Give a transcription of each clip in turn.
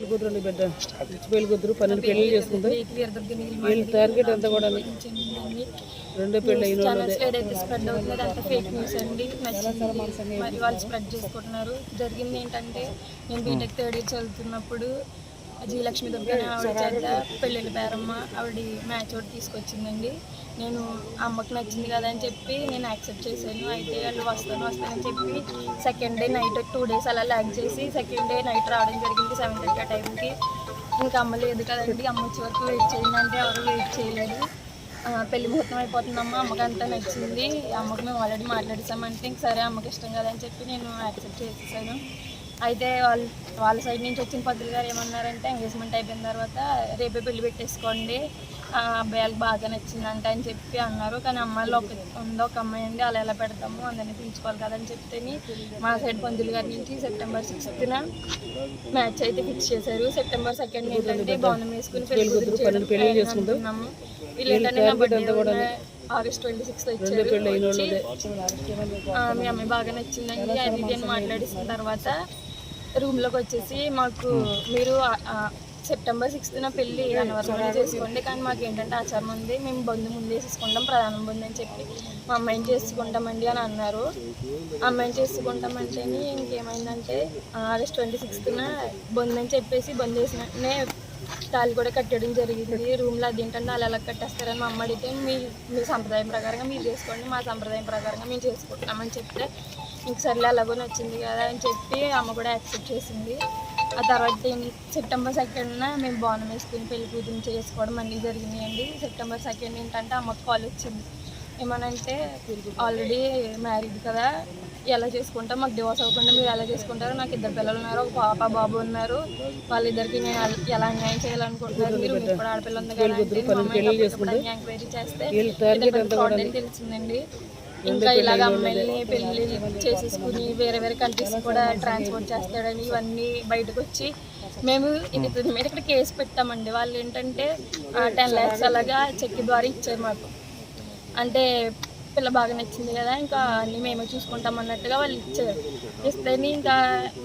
కూతురు బిడ్డ పెళ్ళి కూతురు పన్నెండు పెళ్ళి చేసుకుంటారు వీళ్ళ టార్గెట్ అంతా కూడా రెండో పెళ్ళి అయిన అండి. వాళ్ళు స్ప్రెడ్ చేసుకుంటున్నారు. జరిగింది ఏంటంటే నేను బీటెక్ థర్డ్ ఇయర్ చదువుతున్నప్పుడు జీలక్ష్మి దుర్గ ఆవిడ చేత పెళ్ళిళ్ళ పేరమ్మ ఆవిడ మ్యాచ్ ఒకటి తీసుకొచ్చిందండి. నేను అమ్మకు నచ్చింది కదా అని చెప్పి నేను యాక్సెప్ట్ చేశాను. అయితే వాళ్ళు వస్తాను వస్తానని చెప్పి second day night two days అలా ల్యాగ్ చేసి సెకండ్ డే నైట్ రావడం జరిగింది సెవెన్ థర్టీ ఆ టైంకి ఇంకా అమ్మ లేదు కదండి అమ్మ వచ్చే వరకు వెయిట్ చేయండి అంటే ఎవరు వెయిట్ చేయలేదు. పెళ్ళి ముహూర్తం అయిపోతుందమ్మా అమ్మకి అంతా నచ్చింది. అమ్మకి మేము ఆల్రెడీ మాట్లాడేసామంటే ఇంక సరే అమ్మకి ఇష్టం కదా అని చెప్పి నేను యాక్సెప్ట్ చేసేసాను. అయితే వాళ్ళు వాళ్ళ సైడ్ నుంచి వచ్చిన పద్ధతి గారు ఏమన్నారంటే ఎంగేజ్మెంట్ అయిపోయిన తర్వాత రేపే పెళ్ళి పెట్టేసుకోండి. ఆ అబ్బాయిలకు బాగా నచ్చిందంట అని చెప్పి అన్నారు. కానీ అమ్మాయిలో ఒక ఉందో ఒక అమ్మాయి అండి అలా ఎలా పెడతాము? అందరినీ పిలుచుకోవాలి కదా అని చెప్తేని మా సైడ్ పంతులు గారి నుంచి సెప్టెంబర్ సిక్స్త్న మ్యాచ్ అయితే ఫిక్స్ చేశారు. సెప్టెంబర్ సెకండ్ ఏంటంటే బౌనం వేసుకుని పెళ్ళి కూతురు చేయడం plan అనుకున్నాము. వీళ్ళు ఏంటంటే నా birthday ఆగస్ట్ ట్వంటీ సిక్స్త్ ఆ, మీ అమ్మాయి బాగా నచ్చిందండి. అది ఇది అని మాట్లాడిసిన తర్వాత రూమ్లోకి వచ్చేసి మాకు మీరు సెప్టెంబర్ సిక్స్త్న పెళ్ళి అనవసరంగా చేసుకోండి కానీ మాకు ఏంటంటే ఆచారం ఉంది. మేము బంధు ముందే చేసుకుంటాం ప్రధానం బంధు అని చెప్పి మా అమ్మాయిని చేసుకుంటామండి అని అన్నారు. అమ్మాయిని చేసుకుంటామంటే ఇంకేమైందంటే ఆగస్ట్ ట్వంటీ సిక్స్త్న బంధు అని చెప్పేసి బంద్ వేసిన వెంటనే తాళి కూడా కట్టడం జరిగింది. రూమ్లో అదేంటంటే వాళ్ళు ఎలా కట్టేస్తారని మా అమ్మ అడిగితే మీ మీ సంప్రదాయం ప్రకారంగా మీరు చేసుకోండి మా సంప్రదాయం ప్రకారంగా మేము చేసుకుంటున్నామని చెప్తే ఇంక సర్లే వచ్చింది కదా అని చెప్పి అమ్మ కూడా యాక్సెప్ట్ చేసింది. ఆ తర్వాత సెప్టెంబర్ సెకండ్న మేము బాణం వేసుకుని పెళ్ళి కూతురు చేసుకోవడం అన్నీ జరిగినాయండి. సెప్టెంబర్ సెకండ్ ఏంటంటే అమ్మకు కాల్ వచ్చింది ఏమనంటే ఆల్రెడీ మ్యారీడ్ కదా ఎలా చేసుకుంటాం? మాకు డివోర్స్ అవ్వకుండా మీరు ఎలా చేసుకుంటారో నాకు ఇద్దరు పిల్లలు ఉన్నారు ఒక పాప బాబు ఉన్నారు. వాళ్ళిద్దరికి నేను ఎల- అన్యాయం చేయాలనుకుంటున్నారు? మీరు కూడా ఆడపిల్ల ఉంది కదా ఎంక్వైరీ చేస్తే తెలిసిందండి. ఇంకా ఇలాగ అమ్మాయిల్ని పెళ్ళి చేసేసుకుని వేరే వేరే కంట్రీస్ కూడా ట్రాన్స్పోర్ట్ చేస్తాడని ఇవన్నీ బయటకు వచ్చి మేము ఇది దీని మీద ఇక్కడ కేసు పెట్టామండి. వాళ్ళు ఏంటంటే టెన్ ల్యాక్స్ అలాగా చెక్ ద్వారా ఇచ్చారు మాకు. అంటే పిల్ల బాగా నచ్చింది కదా ఇంకా అన్నీ మేమే చూసుకుంటాం అన్నట్టుగా వాళ్ళు ఇచ్చారు. ఇస్తేనే ఇంకా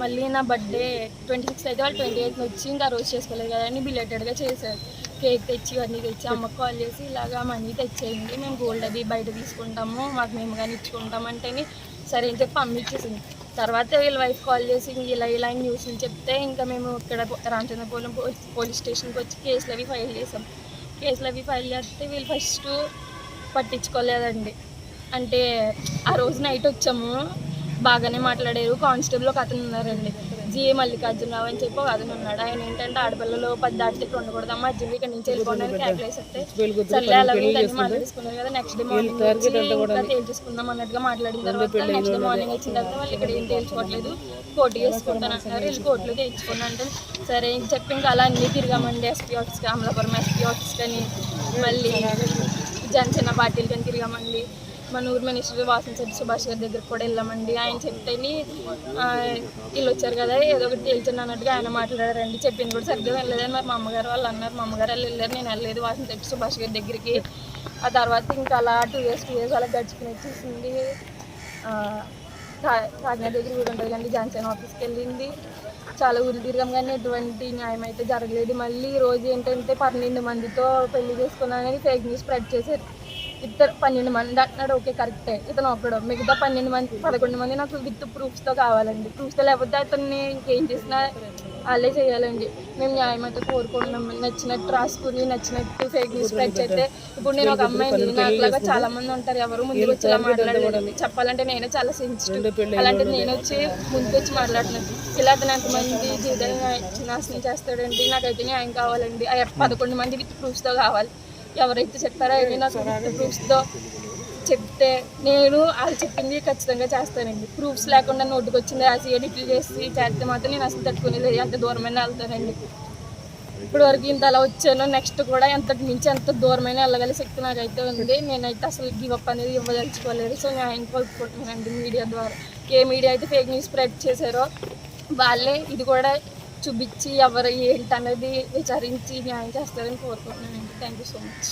మళ్ళీ నా బర్త్డే ట్వంటీ సిక్స్ అయితే వాళ్ళు ట్వంటీ ఎయిత్ వచ్చి ఇంకా రోజు చేసుకోలేదు కదా అని బిలేటెడ్గా చేశారు. కేక్ తెచ్చి అన్నీ తెచ్చి అమ్మకు కాల్ చేసి ఇలాగా మనీ తెచ్చేయండి మేము గోల్డ్ అది బయట తీసుకుంటాము మాకు మేము కానీ ఇచ్చుకుంటాం అంటేని సరే అని చెప్పి పంపించేసింది తర్వాత వీళ్ళ వైఫ్ కాల్ చేసి ఇలా ఇలా న్యూస్లు చెప్తే ఇంకా మేము ఇక్కడ రామచంద్రపురం పోలీస్ స్టేషన్కి వచ్చి కేసులు అవి ఫైల్ చేసాం. కేసులు అవి ఫైల్ చేస్తే వీళ్ళు ఫస్ట్ పట్టించుకోలేదండి. అంటే ఆ రోజు నైట్ వచ్చాము. బాగానే మాట్లాడారు. కానిస్టేబుల్ ఒక అతను ఉన్నారండి. జిఏ మల్లికార్జునరావు అని చెప్పి ఒక అతను ఉన్నాడు. ఆయన ఏంటంటే ఆడపిల్లలు పది దాటితే ఇక్కడ ఉండకూడదమ్మా అర్జున్ ఇక్కడ నుంచి క్యాకులేసేస్తే పెళ్ళి కూతురు సర్లే అలాగే దాన్ని మాట్లాడేసుకున్నారు కదా నెక్స్ట్ డే మార్నింగ్ వచ్చి ఇంకా తేల్చేసుకుందాం అన్నట్టుగా మాట్లాడిన తర్వాత నెక్స్ట్ డే మార్నింగ్ వచ్చిన తర్వాత వాళ్ళు ఇక్కడ ఏం తేల్చుకోవట్లేదు. కోర్టు చేసుకుంటాను అంటున్నారు. వీళ్ళు కోర్టులో తేల్చుకున్నా అంటే సరే ఇంక చెప్పి ఇంకా అలా అన్నీ తిరిగామండి. ఎస్పీ ఆఫీస్కి అమలాపురం ఎస్పీ ఆఫీస్ కానీ మళ్ళీ జనసేన పార్టీలు కానీ తిరిగామండి. మన ఊరు మినిస్టర్ వాసన శెట్టి సుభాష్ గారి దగ్గరికి కూడా వెళ్ళామండి. ఆయన చెప్తేని వీళ్ళు వచ్చారు కదా ఏదో ఒకటి తేల్చండి అన్నట్టుగా ఆయన మాట్లాడారండి. చెప్పింది కూడా సరిగ్గా వెళ్ళలేదని మరి మా అమ్మగారు వాళ్ళు అన్నారు. మా అమ్మగారు వాళ్ళు వెళ్ళారు నేను వెళ్ళలేదు. వాసన శెట్టి సుభాష్ గారి దగ్గరికి. ఆ తర్వాత ఇంకా అలా టూ ఇయర్స్ టూ ఇయర్స్ అలా గడిచిపోయి వచ్చేసింది. కాకినాడ దగ్గర ఊరు ఉంటుంది కానీ జాన్సన్ ఆఫీస్కి వెళ్ళింది. చాలా ఊరు తిరగం కానీ ఎటువంటి న్యాయం అయితే జరగలేదు. మళ్ళీ రోజు ఏంటంటే పన్నెండు మందితో పెళ్ళి చేసుకున్నానని ఫేక్ న్యూస్ స్ప్రెడ్ చేశారు. ఇద్దరు పన్నెండు మంది అంటున్నాడు ఓకే కరెక్టే ఇతను ఒకడు మిగతా పన్నెండు మంది పదకొండు మంది నాకు విత్ ప్రూఫ్స్తో కావాలండి. ప్రూఫ్స్తో లేకపోతే అతన్ని ఇంకేం చేసినా వాళ్ళే చేయాలండి. మేము న్యాయం అయితే కోరుకుంటున్నాం. నచ్చినట్టు రాసుకుని నచ్చినట్టు ఫేక్ న్యూస్ స్ప్రెడ్ చేస్తే ఇప్పుడు నేను ఒక అమ్మాయిని నాకులాగా చాలా మంది ఉంటారు. ఎవరు ముందుకు వచ్చి ఇలా మాట్లాడలేదు చెప్పాలంటే నేనే చాలా సెన్సిటివ్ అలాంటిది నేను వచ్చి ముందుకు వచ్చి మాట్లాడుతున్నాను. ఇలా అతను ఎంతమంది జీవితాన్ని నాశనం చేస్తాడండి. నాకైతే న్యాయం కావాలండి. పదకొండు మంది విత్ ప్రూఫ్స్తో కావాలి. ఎవరైతే చెప్పారో అవి నాకు ప్రూఫ్స్తో చెప్తే నేను వాళ్ళు చెప్పింది ఖచ్చితంగా చేస్తానండి. ప్రూఫ్స్ లేకుండా నోటుకు వచ్చింది రాసి ఎడిట్లు చేసి చేస్తే మాత్రం నేను అసలు తట్టుకునేది అంత దూరమైన వెళ్తానండి. ఇప్పుడు వరకు ఇంత అలా వచ్చాను. నెక్స్ట్ కూడా ఎంత మించి ఎంత దూరమైన వెళ్ళగల శక్తి నాకైతే ఉంది. నేనైతే అసలు గివప్ అనేది ఇవ్వదలుచుకోలేదు. సో న్యాయం కోరుకుంటున్నానండి మీడియా ద్వారా. ఏ మీడియా అయితే ఫేక్ న్యూస్ స్ప్రెడ్ చేశారో వాళ్ళే ఇది కూడా చూపించి ఎవరు ఏంటనేది విచారించి న్యాయం చేస్తారని కోరుకుంటున్నాను థ్యాంక్ యూ సో మచ్